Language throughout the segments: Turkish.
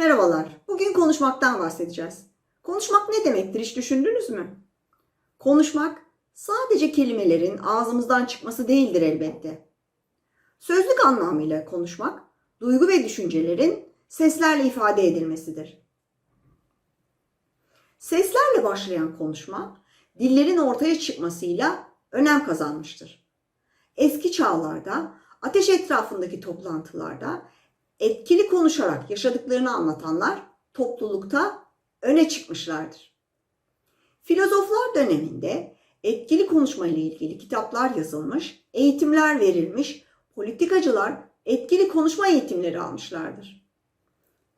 Merhabalar. Bugün konuşmaktan bahsedeceğiz. Konuşmak ne demektir hiç düşündünüz mü? Konuşmak sadece kelimelerin ağzımızdan çıkması değildir elbette. Sözlük anlamıyla konuşmak, duygu ve düşüncelerin seslerle ifade edilmesidir. Seslerle başlayan konuşma, dillerin ortaya çıkmasıyla önem kazanmıştır. Eski çağlarda ateş etrafındaki toplantılarda etkili konuşarak yaşadıklarını anlatanlar toplulukta öne çıkmışlardır. Filozoflar döneminde etkili konuşma ile ilgili kitaplar yazılmış, eğitimler verilmiş, politikacılar etkili konuşma eğitimleri almışlardır.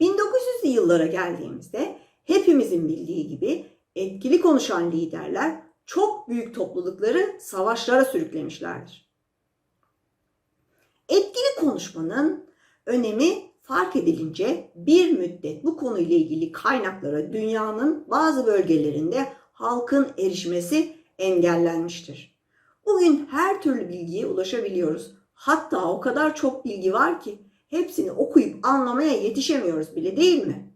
1900'lü yıllara geldiğimizde hepimizin bildiği gibi etkili konuşan liderler çok büyük toplulukları savaşlara sürüklemişlerdir. Etkili konuşmanın önemi fark edilince bir müddet bu konuyla ilgili kaynaklara dünyanın bazı bölgelerinde halkın erişmesi engellenmiştir. Bugün her türlü bilgiye ulaşabiliyoruz. Hatta o kadar çok bilgi var ki hepsini okuyup anlamaya yetişemiyoruz bile değil mi?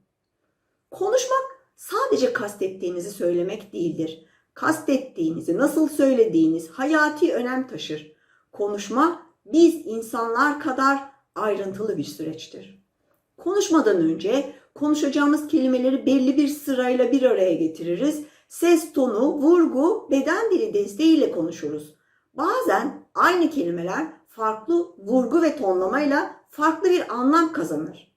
Konuşmak sadece kastettiğinizi söylemek değildir. Kastettiğinizi nasıl söylediğiniz hayati önem taşır. Konuşma biz insanlar kadar ayrıntılı bir süreçtir. Konuşmadan önce konuşacağımız kelimeleri belli bir sırayla bir araya getiririz. Ses tonu, vurgu, beden dili desteğiyle konuşuruz. Bazen aynı kelimeler farklı vurgu ve tonlamayla farklı bir anlam kazanır.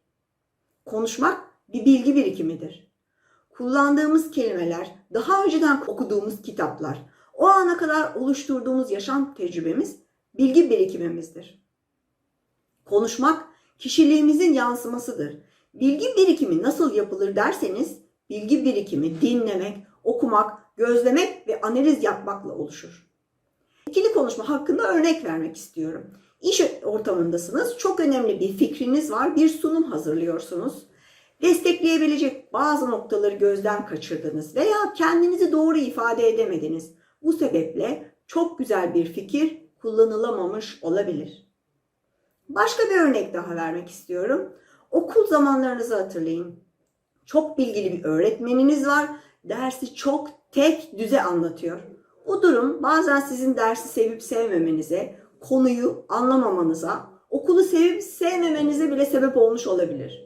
Konuşmak bir bilgi birikimidir. Kullandığımız kelimeler, daha önceden okuduğumuz kitaplar, o ana kadar oluşturduğumuz yaşam tecrübemiz bilgi birikimimizdir. Konuşmak kişiliğimizin yansımasıdır. Bilgi birikimi nasıl yapılır derseniz bilgi birikimi dinlemek, okumak, gözlemek ve analiz yapmakla oluşur. İkili konuşma hakkında örnek vermek istiyorum. İş ortamındasınız, çok önemli bir fikriniz var, bir sunum hazırlıyorsunuz. Destekleyebilecek bazı noktaları gözden kaçırdınız veya kendinizi doğru ifade edemediniz. Bu sebeple çok güzel bir fikir kullanılamamış olabilir. Başka bir örnek daha vermek istiyorum. Okul zamanlarınızı hatırlayın. Çok bilgili bir öğretmeniniz var. Dersi çok tek düze anlatıyor. Bu durum bazen sizin dersi sevip sevmemenize, konuyu anlamamanıza, okulu sevip sevmemenize bile sebep olmuş olabilir.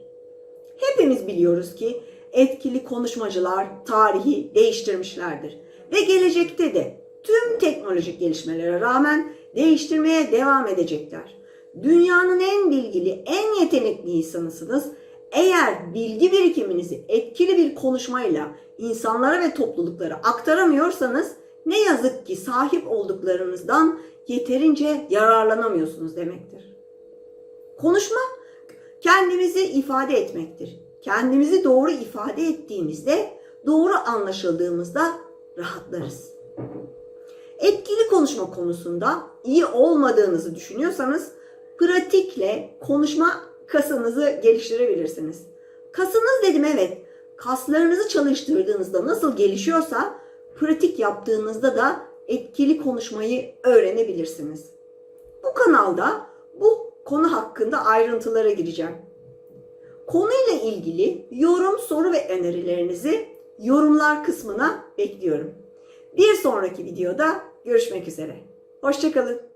Hepimiz biliyoruz ki etkili konuşmacılar tarihi değiştirmişlerdir ve gelecekte de tüm teknolojik gelişmelere rağmen değiştirmeye devam edecekler. Dünyanın en bilgili, en yetenekli insanısınız. Eğer bilgi birikiminizi etkili bir konuşmayla insanlara ve topluluklara aktaramıyorsanız ne yazık ki sahip olduklarınızdan yeterince yararlanamıyorsunuz demektir. Konuşma kendimizi ifade etmektir. Kendimizi doğru ifade ettiğimizde, doğru anlaşıldığımızda rahatlarız. Etkili konuşma konusunda iyi olmadığınızı düşünüyorsanız pratikle konuşma kasınızı geliştirebilirsiniz. Kasınız dedim evet. Kaslarınızı çalıştırdığınızda nasıl gelişiyorsa pratik yaptığınızda da etkili konuşmayı öğrenebilirsiniz. Bu kanalda bu konu hakkında ayrıntılara gireceğim. Konuyla ilgili yorum, soru ve önerilerinizi yorumlar kısmına bekliyorum. Bir sonraki videoda görüşmek üzere. Hoşçakalın.